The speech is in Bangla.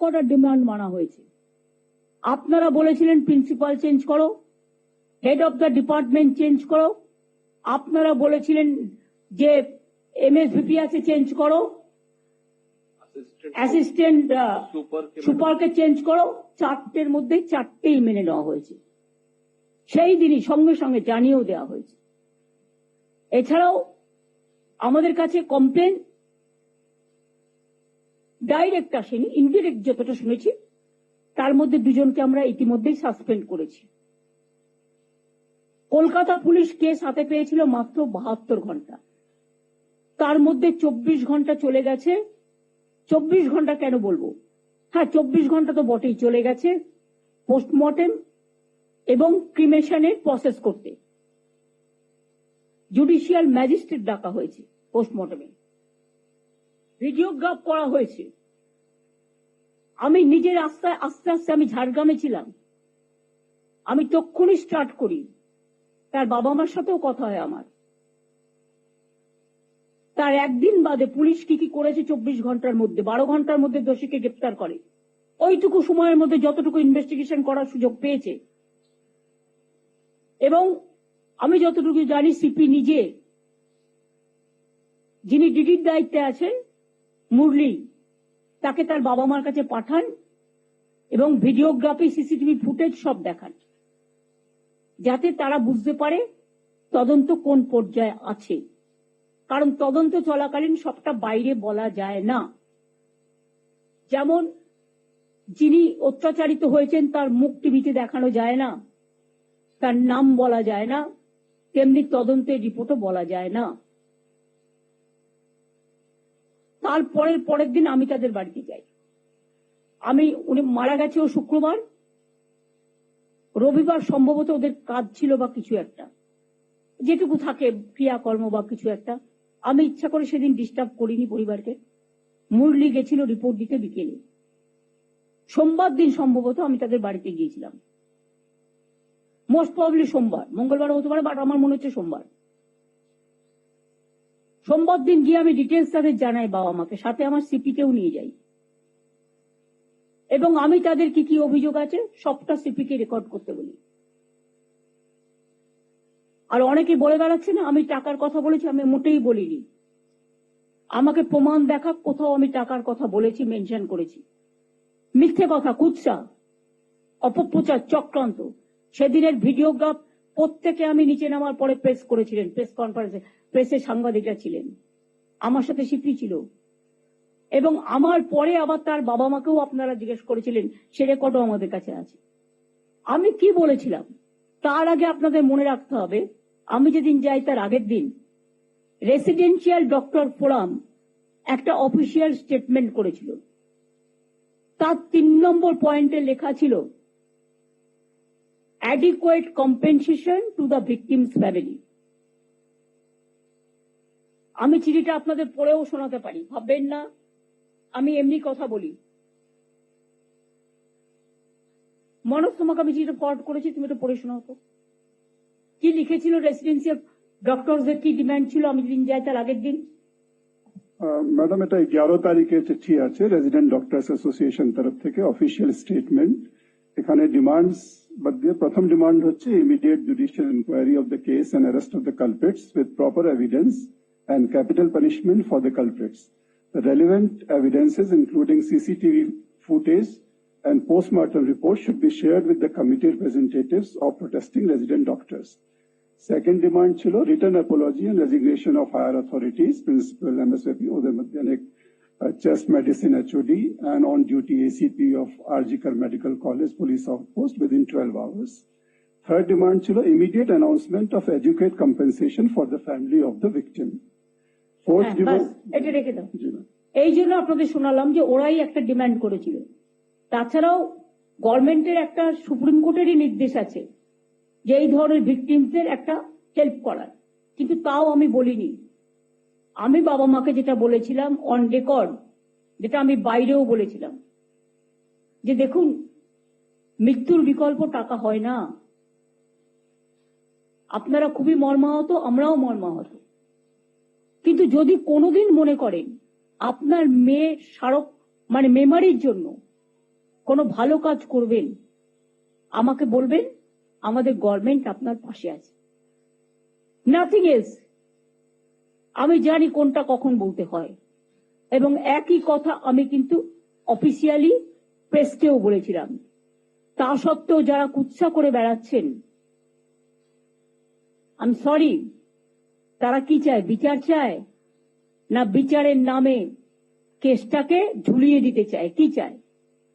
কটা ডিমান্ড মানা হয়েছে? আপনারা বলেছিলেন প্রিন্সিপাল চেঞ্জ করো head of the department change করো আপনারা বলেছিলেন যে এমএসভিপি আছে চেঞ্জ করো অ্যাসিস্ট্যান্ট সুপার সুপারকে চেঞ্জ করো চারটের মধ্যে চারটেই মেনে নেওয়া হয়েছে। সেই দিনই সঙ্গে সঙ্গে জানিয়েও দেওয়া হয়েছে। এছাড়াও আমাদের কাছে কমপ্লেন ডাইরেক্ট আসেনি ইনডিরেক্ট যতটা শুনেছি, তার মধ্যে দুজনকে আমরা ইতিমধ্যেই সাসপেন্ড করেছি। কলকাতা পুলিশ কেস হাতে পেয়েছিল মাত্র বাহাত্তর ঘণ্টা। তার মধ্যে চব্বিশ ঘণ্টা চলে গেছে। চব্বিশ ঘণ্টা কেন বলব? হ্যাঁ চব্বিশ ঘণ্টা তো বটেই চলে গেছে পোস্টমর্টেম এবং ক্রিমেশনের প্রসেস করতে। জুডিশিয়াল ম্যাজিস্ট্রেট ডাকা হয়েছে পোস্টমর্টমে ভিডিওগ্রাফ করা হয়েছে। আমি নিজের আস্তে আস্তে আস্তে আমি ঝাড়গ্রামে ছিলাম। আমি তক্ষুনি স্টার্ট করি। তার বাবা মার সাথেও কথা হয় আমার। তার একদিন বাদে পুলিশ কি কি করেছে চব্বিশ ঘণ্টার মধ্যে, বারো ঘণ্টার মধ্যে দোষীকে গ্রেপ্তার করে। ওইটুকু সময়ের মধ্যে যতটুকু ইনভেস্টিগেশন করার সুযোগ পেয়েছে। এবং আমি যতটুকু জানি সিপি নিজে, যিনি ডিডির দায়িত্বে আছেন মুরলি, তাকে তার বাবা মার কাছে পাঠান এবং ভিডিওগ্রাফি, সিসিটিভি ফুটেজ সব দেখান, যাতে তারা বুঝতে পারে তদন্ত কোন পর্যায়ে আছে। কারণ তদন্ত চলাকালীন সবটা বাইরে বলা যায় না। যেমন, যিনি অত্যাচারিত হয়েছেন তার মুখ টিভিতে দেখানো যায় না, তার নাম বলা যায় না, তেমনি তদন্তের রিপোর্টও বলা যায় না। তারপরের পরের দিন আমি তাদের বাড়িতে যাই। আমি, উনি মারা গেছে ও শুক্রবার। রবিবার সম্ভবত ওদের কাজ ছিল বা কিছু একটা। যেটুকু থাকে ক্রিয়াকর্ম বা কিছু একটা। আমি ইচ্ছা করে সেদিন ডিস্টার্ব করিনি পরিবারকে। মুরলি গেছিল রিপোর্ট দিতে বিকেলে। সোমবার দিন সম্ভবত আমি তাদের বাড়িতে গিয়েছিলাম। মোস্ট প্রবলি সোমবার। মঙ্গলবার হতে পারে বাট আমার মনে হচ্ছে সোমবার। সোমবার দিন গিয়ে আমি ডিটেলস তাদের জানাই বাবা মাকে। সাথে আমার সিপিকেও নিয়ে যাই। এবং আমি তাদের কি কি অভিযোগ আছে, সবটা সিপিকে রেকর্ড করতে বলি। আর অনেকে বলে বেড়াচ্ছে না, আমি টাকার কথা বলেছি, আমি মোটেই বলিনি। আমাকে প্রমাণ দেখা, কোথাও আমি টাকার কথা বলেছি মেনশন করেছি। মিথ্যে কথা, কুৎসা, অপপ্রচার, চক্রান্ত। সেদিনের ভিডিওগ্রাফ প্রত্যেকে আমি নিচে নামার পরে প্রেস করেছিলেন প্রেস কনফারেন্সে প্রেসে সাংবাদিকরা ছিলেন। আমার সাথে সিপি ছিল। এবং আমার পরে আবার তার বাবা মাকেও আপনারা জিজ্ঞেস করেছিলেন, সে রেকর্ডও আমাদের কাছে আছে। আমি কি বলেছিলাম? তার আগে আপনাদের মনে রাখতে হবে, আমি যেদিন যাই তার আগের দিন রেসিডেন্সিয়াল ডক্টর ফোরাম একটা অফিসিয়াল স্টেটমেন্ট করেছিল। তার তিন নম্বর পয়েন্টে লেখা ছিল adequate compensation to the victim's family. আমি চিঠিটা আপনাদের পড়েও শোনাতে পারি, ভাববেন না। আমি এমনি কথা বলি। মনোজ, তোমাকে আমি চিঠিটা ফরওয়ার্ড করেছি, তুমি এটা পড়ে শোনাও তো। কি লিখেছিল রেসিডেন্সিয়াল ডক্টরদের কি ডিমান্ড ছিল? আমি যেদিন যাই তার আগের দিন। ম্যাডাম এটা এগারো তারিখে চিঠি আছে রেজিডেন্ট ডক্টরস অ্যাসোসিয়েশন তরফ থেকে অফিসিয়াল স্টেটমেন্ট এখানে demands মধ্যে প্রথম ডিমান্ড হচ্ছে immediate judicial inquiry of the case and arrest of the culprits with proper evidence and capital punishment for the culprits. The relevant evidences, including CCTV footage and postmortem reports, should be shared with the committee representatives of protesting resident doctors. Second demand chilo written apology and resignation of higher authorities, Principal MSWP Uday Madhyanik, uh, chest medicine HOD and on duty ACP of Arjikar Medical College Police Outpost within 12 hours. Third demand chilo immediate announcement of educate compensation for the family of the victim. Fourth হ্যাঁ, demand. এটা রেখে দাও এই জন্য আপনাদের শোনালাম যে ওরাই একটা ডিমান্ড করেছিল তাছাড়াও গভর্নমেন্টের একটা সুপ্রিম কোর্টেরই নির্দেশ আছে যে এই ধরনের ভিকটিমসদের একটা হেল্প করার কিন্তু তাও আমি বলিনি আমি বাবা মাকে যেটা বলেছিলাম অন রেকর্ড যেটা আমি বাইরেও বলেছিলাম, যে দেখুন, মৃত্যুর বিকল্প টাকা হয় না। আপনারা খুবই মর্মাহত, আমরাও মর্মাহত। কিন্তু যদি কোনোদিন মনে করেন, আপনার মেয়ে স্মারক মানে মেমারির জন্য কোনো ভালো কাজ করবেন, আমাকে বলবেন, আমাদের গভর্নমেন্ট আপনার পাশে আছে। নাথিং এলস আমি জানি কোনটা কখন বলতে হয়। এবং একই কথা আমি কিন্তু অফিসিয়ালি প্রেসকেও বলেছিলাম। তা সত্ত্বেও যারা কুৎসা করে বেড়াচ্ছেন আমি সরি তারা কি চায়, বিচার চায়? না বিচারের নামে কেসটাকে ঝুলিয়ে দিতে চায়? কি চায়?